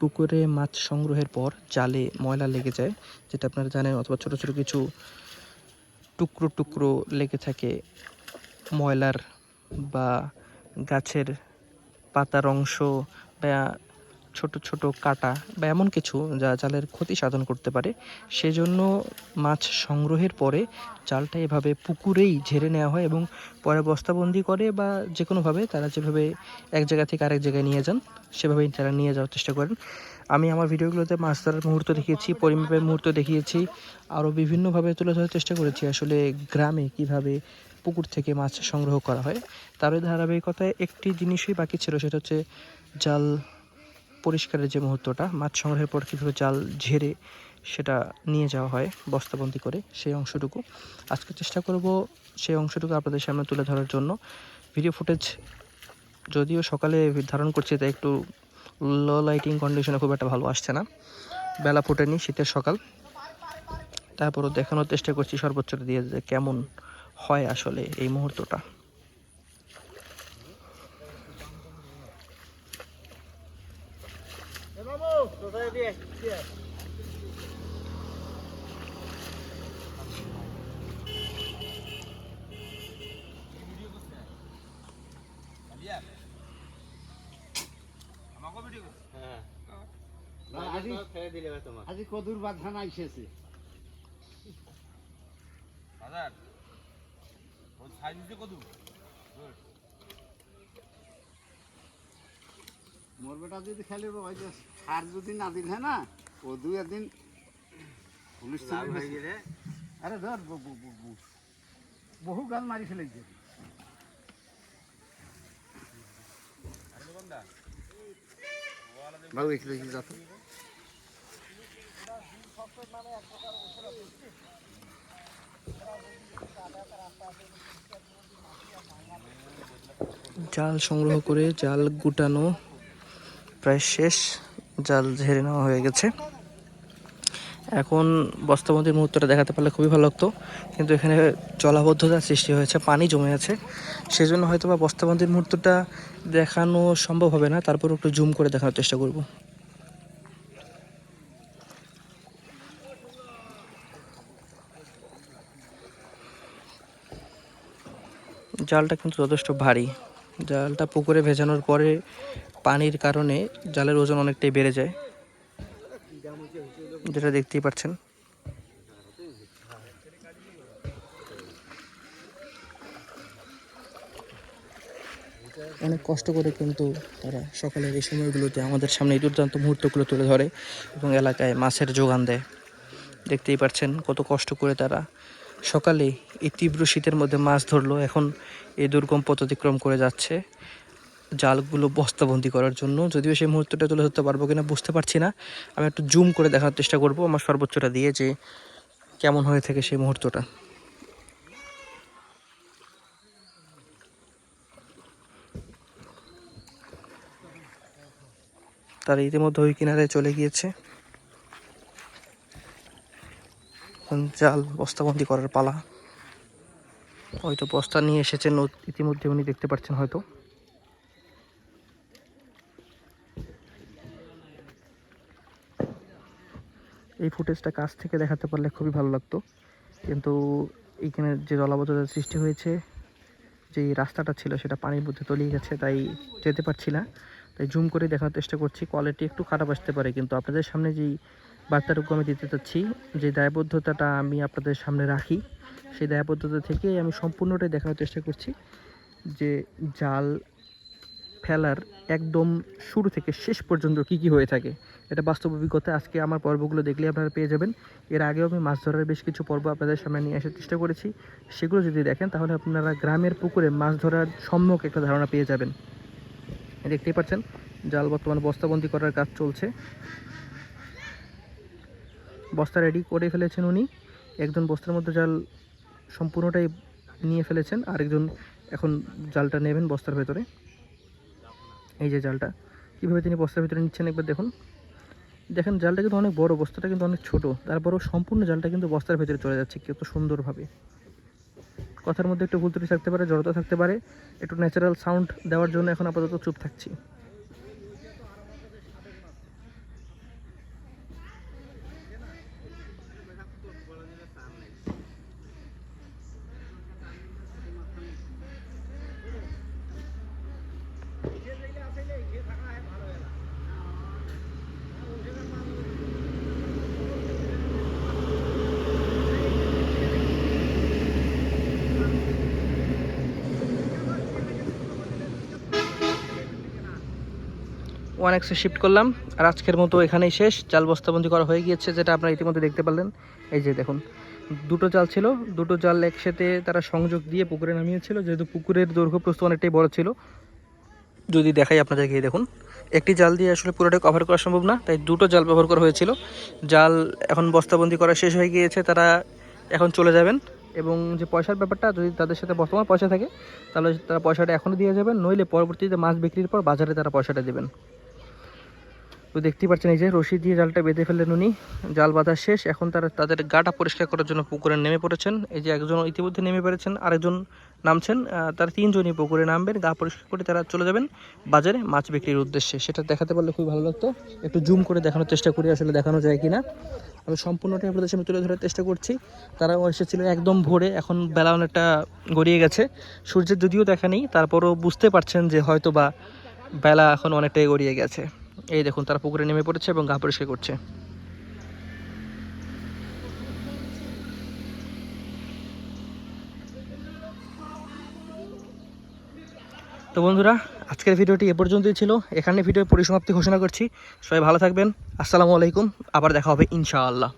পুকুরে মাছ সংগ্রহের পর জালে ময়লা লেগে যায়, যেটা আপনারা জানেন, অথবা ছোটো ছোটো কিছু টুকরো টুকরো লেগে থাকে ময়লার বা গাছের পাতার অংশ বা ছোট ছোট কাটা বা এমন কিছু যা জালের ক্ষতি সাধন করতে পারে, সেজন্য মাছ সংগ্রহের পরে জালটা এভাবে পুকুরেই ঝেড়ে নেওয়া হয় এবং পরে বস্তাবন্দি করে বা যে কোনোভাবে তারা যেভাবে এক জায়গা থেকে আরেক জায়গায় নিয়ে যান, সেভাবেই তারা নিয়ে যাওয়ার চেষ্টা করেন। আমি আমার ভিডিওগুলোতে মাছ ধরার মুহূর্ত দেখিয়েছি, পরিমাপের মুহূর্ত দেখিয়েছি, আরও বিভিন্নভাবে তুলে ধরার চেষ্টা করেছি আসলে গ্রামে কীভাবে পুকুর থেকে মাছ সংগ্রহ করা হয়। তার ধারাবাহিকতায় একটি জিনিসই বাকি ছিল, সেটা হচ্ছে জাল পরিষ্কারের যে মুহূর্তটা, মাছ সংগ্রহের পর কীভাবে জাল ঝেড়ে সেটা নিয়ে যাওয়া হয় বস্তাবন্দি করে, সেই অংশটুকু। আজকে চেষ্টা করব সেই অংশটুকু আপনাদের সামনে তুলে ধরার জন্য। ভিডিও ফুটেজ যদিও সকালে ধারণ করছি, তাই একটু লো লাইটিং কন্ডিশনে খুব একটা ভালো আসছে না। বেলা ফোটেনি শীতের সকাল। তারপরও দেখানোর চেষ্টা করছি সর্বোচ্চটা দিয়ে যে কেমন হয় আসলে এই মুহূর্তটা। আজি আজি কদুর বাধান আইসেছে বাজার দিতে মোর বেটা যদি খেলে ওই যে সার যদি না হ্যাঁ না ও দুই একদিন পুলিশ। গেলে। আরে ধর। বহু গাল মারি ফেলেছে বাবু এখানে জাল সংগ্রহ করে জাল গুটানো প্রায় শেষ, জাল ঝেড়ে নেওয়া হয়ে গেছে। এখন বস্তাবন্দির মুহূর্তটা দেখাতে পারলে খুবই ভালো লাগতো। কিন্তু এখানে জলাবদ্ধতার সৃষ্টি হয়েছে, পানি জমে আছে। সেজন্য হয়তো বা বস্তাবন্দির মুহূর্তটা দেখানো সম্ভব হবে না। তারপর একটু জুম করে দেখানোর চেষ্টা করব। জালটা কিন্তু যথেষ্ট ভারী। জালটা পুকুরে ভেজানোর পরে পানির কারণে জালের ওজন অনেকটাই বেড়ে যায়। যেটা দেখতেই পাচ্ছেন। অনেক কষ্ট করে কিন্তু তারা সকালের এই সময়গুলোতে আমাদের সামনে এই দুর্দান্ত মুহূর্তগুলো তুলে ধরে এবং এলাকায় মাছের যোগান দেয়। দেখতেই পাচ্ছেন কত কষ্ট করে তারা সকালে এই তীব্র শীতের মধ্যে মাছ ধরলো। এখন এই দুর্গম পথ অতিক্রম করে যাচ্ছে জালগুলো বস্তাবন্দি করার জন্য। যদিও সেই মুহূর্তটা তুলে ধরতে পারব কিনা বুঝতে পারছি না। আমি একটু জুম করে দেখার চেষ্টা করব আমার সর্বোচ্চটা দিয়ে যে কেমন হয়ে থাকে সেই মুহূর্তটা। তারা ইতিমধ্যে ওই কিনারে চলে গিয়েছে এখন জাল বস্তাবন্দি করার পালা। হয়তো বস্তা নিয়ে এসেছেন ইতিমধ্যে উনি দেখতে পাচ্ছেন হয়তো। এই ফুটেজটা কাছ থেকে দেখাতে পারলে খুবই ভালো লাগতো। কিন্তু এইখানে যে জলাবদ্ধতার সৃষ্টি হয়েছে, যে রাস্তাটা ছিল সেটা পানির মধ্যে তলিয়ে গেছে, তাই যেতে পারছি না। তাই জুম করে দেখার চেষ্টা করছি। কোয়ালিটি একটু খারাপ আসতে পারে, কিন্তু আপনাদের সামনে যেই বার্তাটুকু আমি দিতে চাচ্ছি, যে দায়বদ্ধতাটা আমি আপনাদের সামনে রাখি, সেই দায়বদ্ধতা থেকে আমি সম্পূর্ণটাই দেখানোর চেষ্টা করছি, যে জাল ফেলার একদম শুরু থেকে শেষ পর্যন্ত কি কি হয়ে থাকে। এটা বাস্তব অভিজ্ঞতা, আজকে আমার পর্বগুলো দেখলে আপনারা পেয়ে যাবেন। এর আগেও আমি মাছ ধরার বেশ কিছু পর্ব আপনাদের সামনে নিয়ে আসার চেষ্টা করেছি। সেগুলো যদি দেখেন, তাহলে আপনারা গ্রামের পুকুরে মাছ ধরার সম্যক একটা ধারণা পেয়ে যাবেন। দেখতেই পাচ্ছেন, জাল বর্তমানে বস্তাবন্দি করার কাজ চলছে। বস্তা রেডি করে ফেলেছেন উনি। একজন বস্তার মধ্যে জাল সম্পূর্ণটাই নিয়ে ফেলেছেন, আরেকজন এখন জালটা নেবেন বস্তার ভেতরে। এই যে জালটা, কীভাবে তিনি বস্তার ভেতরে নিচ্ছেন একবার দেখুন। দেখেন, জালটা কিন্তু অনেক বড়, বস্তাটা কিন্তু অনেক ছোট। তারপরেও সম্পূর্ণ জালটা কিন্তু বস্তার ভেতরে চলে যাচ্ছে কত সুন্দরভাবে। কথার মধ্যে একটু ভুল থাকতে পারে, জড়তা থাকতে পারে, একটু ন্যাচারাল সাউন্ড দেওয়ার জন্য এখন আপাতত চুপ থাকছি। ওয়ান এক্সে শিফট করলাম, আর আজকের মতো এখানেই শেষ। জাল বস্তাবন্দি করা হয়ে গিয়েছে, যেটা আপনারা ইতিমধ্যে দেখতে পারলেন। এই যে দেখুন, দুটো জাল ছিল। দুটো জাল একসাথে তারা সংযোগ দিয়ে পুকুরে নামিয়েছিল, যেহেতু পুকুরের দৈর্ঘ্য প্রস্তুত অনেকটাই বড় ছিল। যদি দেখাই আপনাদেরকে, এই দেখুন, একটি জাল দিয়ে আসলে পুরোটা কভার করা সম্ভব না, তাই দুটো জাল ব্যবহার করা হয়েছিল। জাল এখন বস্তাবন্দি করা শেষ হয়ে গিয়েছে, তারা এখন চলে যাবেন। এবং যে পয়সার ব্যাপারটা, যদি তাদের সাথে বর্তমান পয়সা থাকে, তাহলে তারা পয়সাটা এখনও দিয়ে যাবেন, নইলে পরবর্তীতে মাছ বিক্রির পর বাজারে তারা পয়সাটা দেবেন। তো দেখতেই পাচ্ছেন এই যে রশি দিয়ে জালটা বেঁধে ফেললেন উনি। জাল বাঁধা শেষ। এখন তারা তাদের গাটা পরিষ্কার করার জন্য পুকুরে নেমে পড়েছেন। এই যে একজন ইতিমধ্যে নেমে পড়েছেন আরেকজন নামছেন। তারা তিনজনই পুকুরে নামবেন, গা পরিষ্কার করে তারা চলে যাবেন বাজারে মাছ বিক্রির উদ্দেশ্যে। সেটা দেখাতে পারলে খুব ভালো লাগতো। একটু জুম করে দেখানোর চেষ্টা করি আসলে দেখানো যায় কি না আমি সম্পূর্ণটাই আপনাদের সামনে তুলে ধরার চেষ্টা করছি। তারাও এসেছিল একদম ভোরে, এখন বেলা অনেকটা গড়িয়ে গেছে। সূর্যের যদিও দেখা নেই, তারপরও বুঝতে পারছেন যে হয়তো বা বেলা এখন অনেকটাই গড়িয়ে গেছে। এই দেখুন, তারা পুকুরে নেমে পড়েছে এবং গা পরিষ্কার করছে। তো বন্ধুরা, আজকের ভিডিওটি এ পর্যন্তই ছিল। এখানে ভিডিও পরিসমাপ্তি ঘোষণা করছি। সবাই ভালো থাকবেন। আসসালামু আলাইকুম। আবার দেখা হবে ইনশাআল্লাহ।